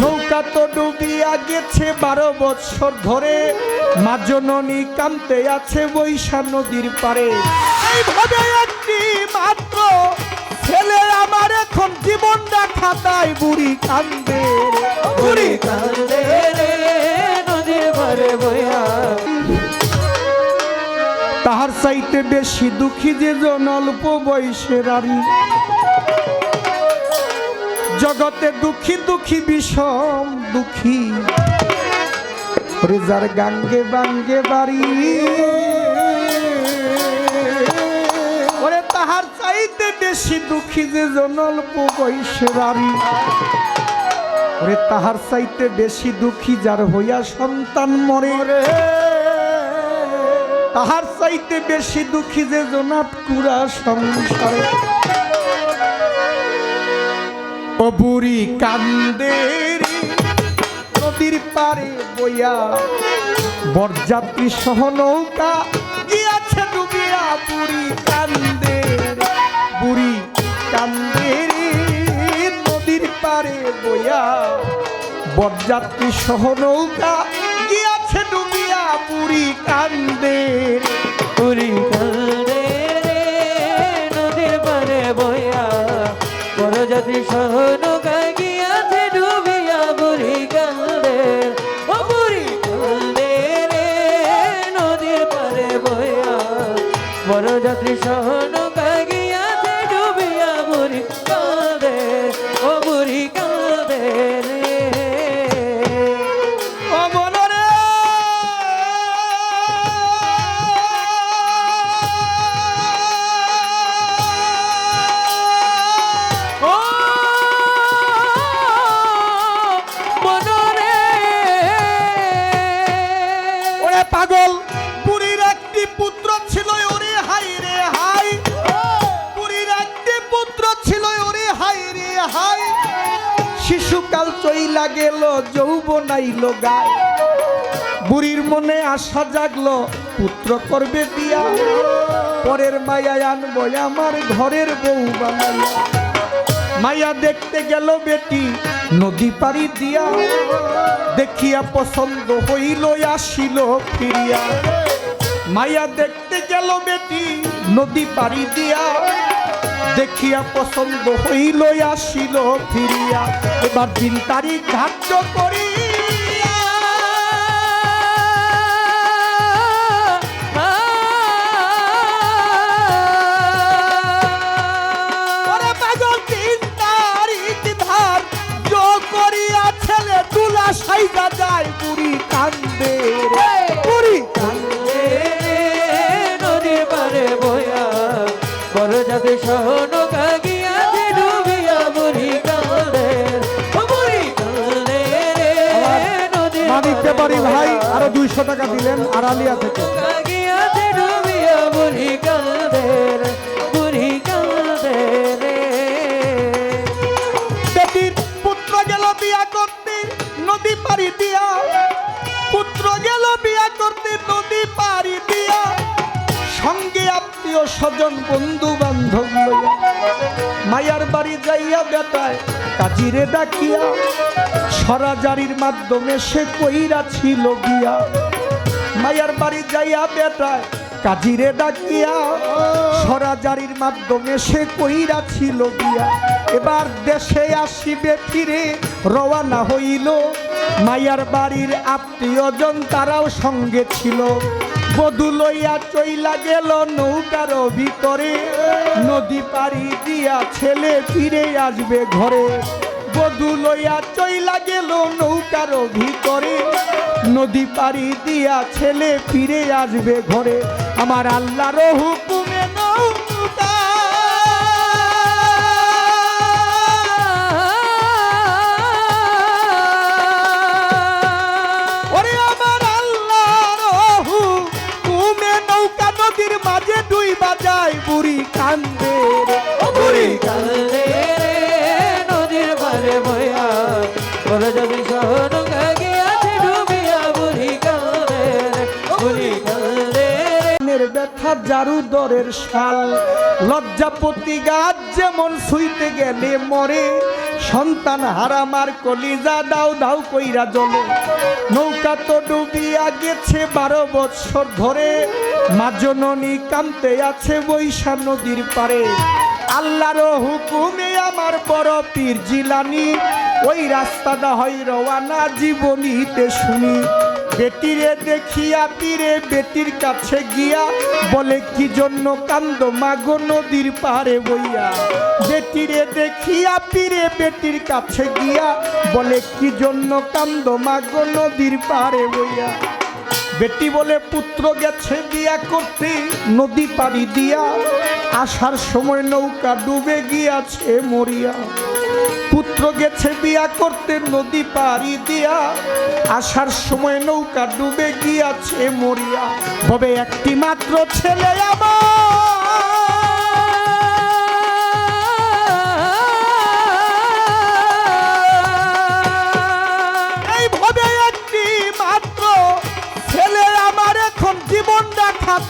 নৌকা তো ডুবিয়া গেছে বারো বছর ধরে। মা জননী কামতে আছে বৈশা নদীর পারে এইভাবে একটি মাত্র ছেলে আমার এখন জীবনটা খাতায় বুড়ি কান্দে বুড়ি কান্দে রে নদীর পারে বইয়া তাহার চাইতে বেশি দুঃখী যে জন অল্প বয়সের আরি জগতে দুঃখী দুঃখী বিষম, দুঃখী। রেজার গাঙ্গে বাঙ্গে বাড়ি। ওরে তাহার চাইতে বেশি দুঃখী যে জন অল্প বয়সের আরি ওরে তাহার চাইতে বেশি দুঃখী যার হইয়া সন্তান মরে। তাহার চাইতে বেশি দুঃখী যে জনাত কুড়া সংসারে। ও বুড়ি কান্দের নদীর পারে বইয়া বরযাত্রী সহ নৌকা গিয়াছে ডুবিয়া। বুড়ি কান্দের বুড়ি কান্দের নদীর পারে বইয়া বরযাত্রী সহ নৌকা গিয়াছে ডুবিয়া। বুড়ি কান্দের পুরি কান্দে জাতি সহন গিয়াছে ডুবিয়া বুড়ি কান্দে ও বুড়ি কান্দে রে, নদীর পারে বইয়া। বড় জাতি সহন ছিল ওরে হাই রে হাই শিশুকাল চইলা গেল, যৌবন গায়। বুড়ির মনে আশা জাগলো, পুত্র করবে দিয়া পরের মায়া আনব আমার ঘরের বউ বানাইয়া। মায়া দেখতে গেল বেটি, নদী পাড়ি দিয়া। দেখিয়া পছন্দ হইল, আসিল ফিরিয়া। মায়া দেখতে গেল বেটি, নদী পাড়ি দিয়া। দেখিয়া পছন্দ হইল আসিল ফিরিয়া। এবার দিন তারিখ ধার্য করি সাইজা যায় বুড়ি কান্দে বুড়ি কান্দে নদীর পারে বয়া বড় সহন সহন যে ডুবিয়া বুড়ি ও বুড়ি রে নদী মানিকতে পারি ভাই আরও দুইশো টাকা দিলেন আড়ালিয়া থেকে। আত্মীয় স্বজন বন্ধু বান্ধব লইয়া, মায়ার বাড়ি যাইয়া বেটায় কাজিরে ডাকিয়া, সরাজারির মাধ্যমে সে কইরা ছিল গিয়া। মায়ার বাড়ি যাইয়া বেটায় কাজিরে ডাকিয়া, সরাজারির মাধ্যমে সে কইরা ছিল গিয়া। এবার দেশে আসিবে, ফিরে রওয়ানা হইল। মায়ার বাড়ির আত্মীয়জন তারাও সঙ্গে ছিল। বধু লইয়া চইলা গেল নৌকার ভিতরে। নদী পাড়ি দিয়া ছেলে ফিরে আসবে ঘরে। বধু লইয়া চইলা গেল নৌকার ভিতরে। নদী পাড়ি দিয়া ছেলে ফিরে আসবে ঘরে। আমার আল্লাহর হুকুমে নৌকা জারু দরের শাল লজ্জাপতি গাছ যেমন শুইতে গেলে মরে। সন্তান হারামার কলিজা দাও দাও কইরা জলে নৌকা তো ডুবিয়া গেছে বারো বৎসর ধরে। মা জননী কামতে আছে বৈশা নদীর পারে। আল্লাহর হুকুমে আমার বড় পীর জিলানি। ওই রাস্তাটা হয় রওয়ানা জীবনীতে শুনি। বেটিরে দেখিয়া পীরে বেটির কাছে গিয়া বলে, কি জন্য কান্দ মাগো নদীর পারে বইয়া? বেটিরে দেখিয়া পীরে বেটির কাছে গিয়া বলে, কি জন্য কান্দ মাগো নদীর পারে বইয়া? বেটি বলে পুত্র গেছে বিয়া করতে, নদী পাড়ি দিয়া আসার সময় নৌকা ডুবে গিয়াছে মরিয়া। পুত্র গেছে বিয়া করতে, নদী পাড়ি দিয়া আসার সময় নৌকা ডুবে গিয়াছে মরিয়া। তবে একটি মাত্র ছেলে আমার।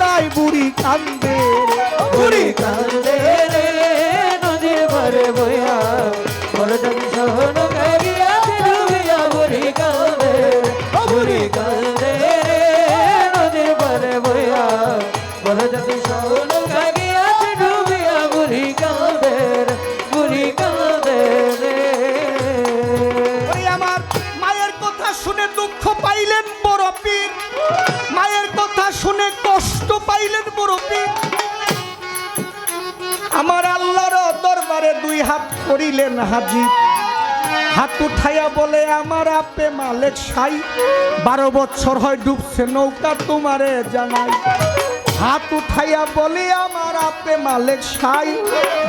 খাতায় বুড়ি কান্দে বুড়ি কান্দে রে নদীর ভরে বইয়া হাত করিলেন হাজি। হাত উঠাইয়া বলে, আমার আপে মালেক সাই, বারো বছর হয় ডুবছে নৌকা তোমারে জানাই। হাত উঠাইয়া বলে, আমার আপে মালেক সাই,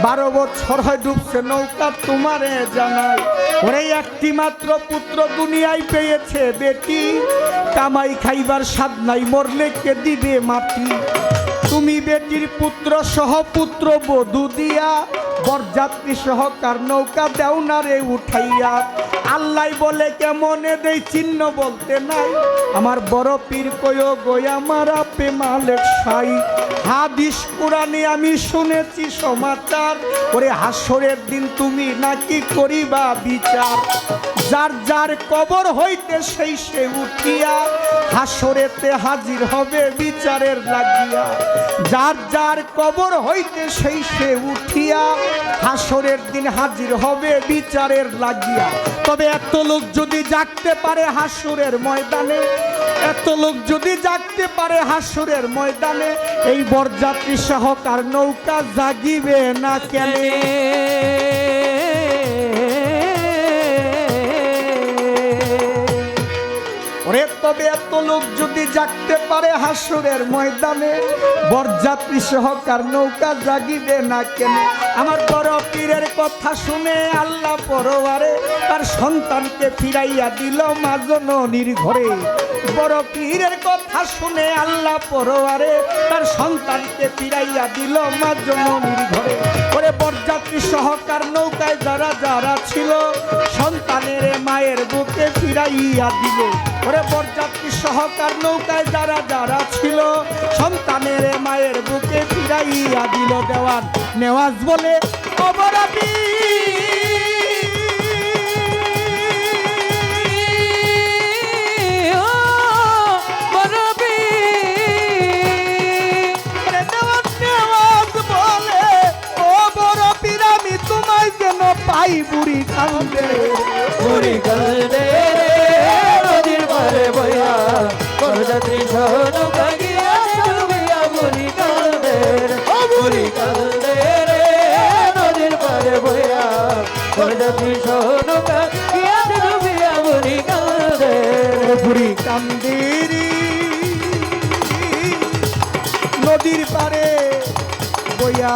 বারো বছর হয় ডুবছে নৌকা তোমারে জানাই। ওরে, একটি মাত্র পুত্র দুনিয়ায় পেয়েছে বেটি। কামাই খাইবার স্বাদ নাই, মরলে কে দিবে মাটি? তুমি বেটির পুত্র সহ পুত্র বধু দিয়া, বরযাত্রী সহ কার নৌকা দেও না রে উঠাইয়া আল্লাহ বলে কেমনে দেই চিহ্ন বলতে নাই। আমার বড় পীর কয় গই আমার আপে মালেক সাই। হাদিস কোরআনে আমি শুনেছি সমাচার, ওরে হাসরের দিন তুমি নাকি করিবা বিচার। যার যার কবর হইতে সেই সে উঠিয়া হাসরেতে হাজির হবে বিচারের লাগিয়া। যার যার কবর হইতে সেই সে উঠিয়া হাসরের দিন হাজির হবে বিচারের লাগিয়া। তবে এত লোক যদি জাগতে পারে হাসুরের ময়দানে, এত লোক যদি জাগতে পারে হাসুরের ময়দানে, এই বরযাত্রী সহকার নৌকা জাগিবে না কেন? ওরে তবে এত লোক যদি জাগতে পারে হাসুরের ময়দানে, বরযাত্রী সহকার নৌকা জাগিবে না কেন? আমার বড় পীরের কথা শুনে আল্লাহ পরবারে তার সন্তানকে ফিরাইয়া দিল মাজননির ঘরে বড় পীরের কথা শুনে আল্লাহ পরবারে তার সন্তানকে ফিরাইয়া দিল মাজননির ঘরে ওরে বরযাত্রী সহকার নৌকায় যারা যারা ছিল সন্তানের মায়ের বুকে ফিরাইয়া দিল। ওরে বরযাত্রী সহকার নৌকায় যারা যারা ছিল সন্তানের মায়ের বুকে ফিরাইয়া দিল দেওয়ান নেওয়াজ বলে অবরাবি পাই বুড়ি কান্দে। বুড়ি কান্দে নদীর পারে বইয়া। বরযাত্রী সহন গাইয়া ডুবিয়া বুড়ি কান্দে বুড়ি। কান্দে নদীর পারে বইয়া। বরযাত্রী সহন গাইয়া ডুবিয়া বুড়ি কান্দে বুড়ি কান্দিরি নদীর পারে বইয়া।